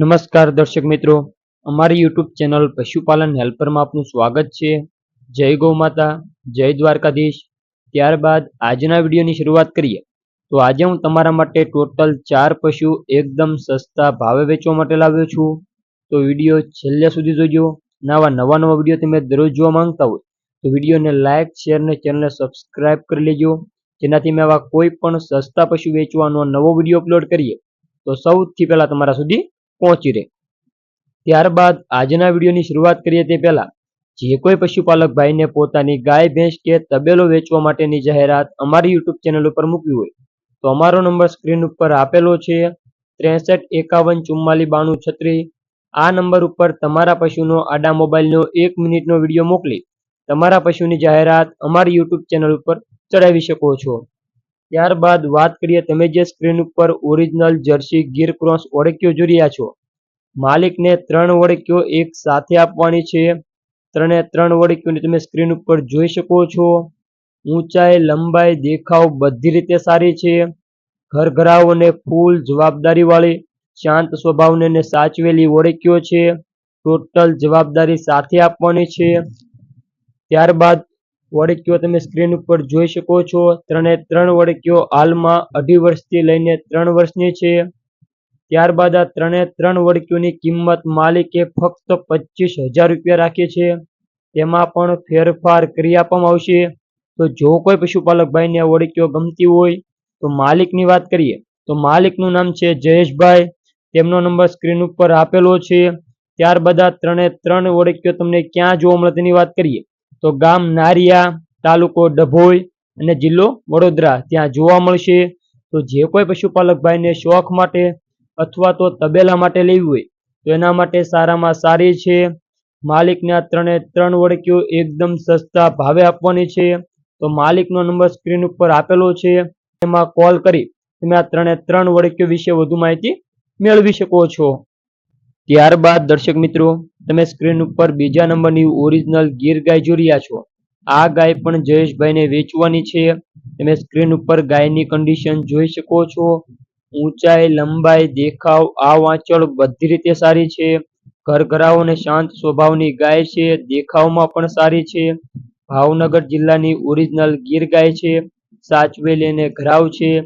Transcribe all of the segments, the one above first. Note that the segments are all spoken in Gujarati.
નમસ્કાર દર્શક મિત્રો. અમારી યુટ્યુબ ચેનલ પશુપાલન હેલ્પરમાં આપનું સ્વાગત છે. જય ગૌ માતા, જય દ્વારકાધીશ. ત્યારબાદ આજના વિડીયોની શરૂઆત કરીએ. તો આજે હું તમારા માટે ટોટલ ચાર પશુ એકદમ સસ્તા ભાવે વેચવા માટે લાવ્યો છું. તો વીડિયો છેલ્લે સુધી જોજો. નવા નવા નવા વીડિયો તમે દરરોજ જોવા માંગતા હોય તો વિડીયોને લાઇક શેર અને ચેનલને સબસ્ક્રાઇબ કરી લેજો. જેનાથી મેં આવા કોઈ પણ સસ્તા પશુ વેચવાનો નવો વીડિયો અપલોડ કરીએ. તો સૌથી પહેલા તમારા સુધી પહોંચી રહે. ત્યારબાદ આજના વિડીયોની શરૂઆત કરીએ તે પહેલા, જે કોઈ પશુપાલક ભાઈને પોતાની ગાય, ભેંસ કે તબેલો વેચવા માટેની જાહેરાત અમારી યુટ્યુબ ચેનલ ઉપર મૂકવી હોય, તો અમારો નંબર સ્ક્રીન ઉપર આપેલો છે ત્રેસઠ એકાવન ચુમ્માલીસ બાણું છત્રીસ. આ નંબર ઉપર તમારા પશુનો આડા મોબાઈલનો એક મિનિટનો વીડિયો મોકલી તમારા પશુની જાહેરાત અમારી યુટ્યુબ ચેનલ ઉપર ચડાવી શકો છો. ત્યારબાદ વાત કરીએ તમે જે સ્ક્રીન ઉપર ઓરિજિનલ જર્સી ગીર ક્રોસ ઓળખ્યો જોઈ રહ્યા છો. માલિકને ત્રણ ઓળખ્યો એક સાથે આપવાની છે. ત્રણે ત્રણ ઓળખ્યોની તમે સ્ક્રીન ઉપર જોઈ શકો છો. ઊંચાઈ, લંબાઈ, દેખાવ બધી રીતે સારી છે. ઘરઘરાવ અને ફૂલ જવાબદારી વાળી, શાંત સ્વભાવને સાચવેલી ઓળખ્યો છે. ટોટલ જવાબદારી સાથે આપવાની છે. ત્યારબાદ વળક્યો તમે સ્ક્રીન ઉપર જોઈ શકો છો? ત્રણે ત્રણ વડકીઓ હાલમાં અઢી વર્ષથી લઈને ત્રણ વર્ષની છે. ત્યારબાદ આ ત્રણે ત્રણ વડકીઓની કિંમત માલિકે ફક્ત પચીસ હજાર રૂપિયા રાખી છે. તેમાં પણ ફેરફાર કરી આપવામાં આવશે. તો જો કોઈ પશુપાલક ભાઈને વળક્યો ગમતી હોય, તો માલિકની વાત કરીએ, તો માલિકનું નામ છે જયેશભાઈ. તેમનો નંબર સ્ક્રીન ઉપર આપેલો છે. ત્યારબાદ આ ત્રણે ત્રણ વડકીઓ તમને ક્યાં જોવા મળે તેની વાત કરીએ. તો ગામ નારિયા, તાલુકો ડભોઈ અને જિલ્લો વડોદરા. ત્યાં જોવા મળશે. તો જે કોઈ પશુપાલક ભાઈને શોખ માટે અથવા તો તબેલા માટે લેવી હોય, તો એના માટે સારામાં સારી છે. માલિકને આ ત્રણે ત્રણ વળકીઓ એકદમ સસ્તા ભાવે આપવાની છે. તો માલિકનો નંબર સ્ક્રીન ઉપર આપેલો છે. એમાં કોલ કરી તમે આ ત્રણે ત્રણ વળકીઓ વિશે વધુ માહિતી મેળવી શકો છો. ત્યારબાદ દર્શક મિત્રો તમે સ્ક્રીન ઉપર બીજા નંબરની ઓરિજિનલ ગીર ગાય જોઈ રહ્યા છો. આ ગાય પણ જયેશભાઈને વેચવાની છે. તમે સ્ક્રીન ઉપર ગાયની કન્ડિશન જોઈ શકો છો. ઊંચાઈ, લંબાઈ, દેખાવ, આ વાંચળ બધી રીતે સારી છે. ઘરઘરાઓ અને શાંત સ્વભાવની ગાય છે. દેખાવમાં પણ સારી છે. ભાવનગર જિલ્લાની ઓરિજિનલ ગીર ગાય છે. સાચવેલી અને ઘરાવ છે.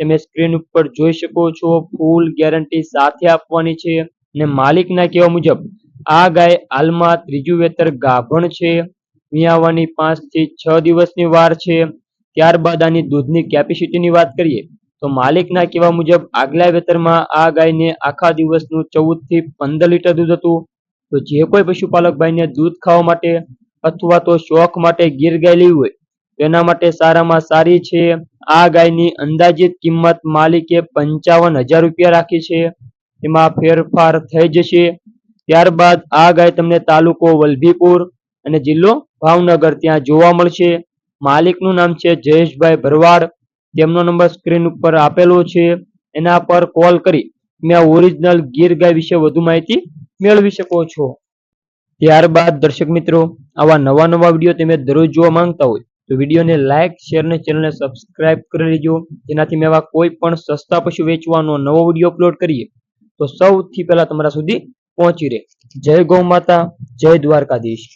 તમે સ્ક્રીન ઉપર જોઈ શકો છો. ફૂલ ગેરંટી સાથે આપવાની છે. અને માલિકના કહેવા મુજબ આ ગાય હાલમાં ત્રીજું વેતર ગાભણ છે. મિયાવાની પાંચથી છ દિવસની વાર છે. ત્યારબાદ આની દૂધની કેપેસિટીની વાત કરીએ, તો માલિકના કહેવા મુજબ આગલા વેતરમાં આ ગાયને આખા દિવસનું ચૌદથી પંદર લીટર દૂધ હતું. તો જે કોઈ પશુપાલક ભાઈને દૂધ ખાવા માટે અથવા તો શોખ માટે ગીર ગાય લેવી હોય, તેના માટે સારામાં સારી છે. આ ગાયની અંદાજિત કિંમત માલિકે પંચાવન હજાર રૂપિયા રાખી છે. એમાં ફેરફાર થઈ જશે. ત્યારબાદ આ ગાય તમને તાલુકો વલભીપુર અને જિલ્લો ભાવનગર ત્યાં જોવા મળશે. માલિકનું નામ છે જયેશભાઈ ભરવાડ. તેમનો નંબર સ્ક્રીન ઉપર આપેલો છે. એના પર કોલ કરી તમે ઓરિજિનલ ગીર ગાય વિશે વધુ માહિતી મેળવી શકો છો. ત્યારબાદ દર્શક મિત્રો, આવા નવા નવા વીડિયો તમે દરરોજ જોવા માંગતા હોય તો વિડીયોને લાઇક શેર અને ચેનલને સબસ્ક્રાઇબ કરી લેજો. જેનાથી મેં આવા કોઈ પણ સસ્તા પશુ વેચવાનો નવો વીડિયો અપલોડ કરીએ તો સૌથી પહેલા તમારા સુધી પહોંચી રહે. જય ગૌ માતા જય દ્વારકાધીશ.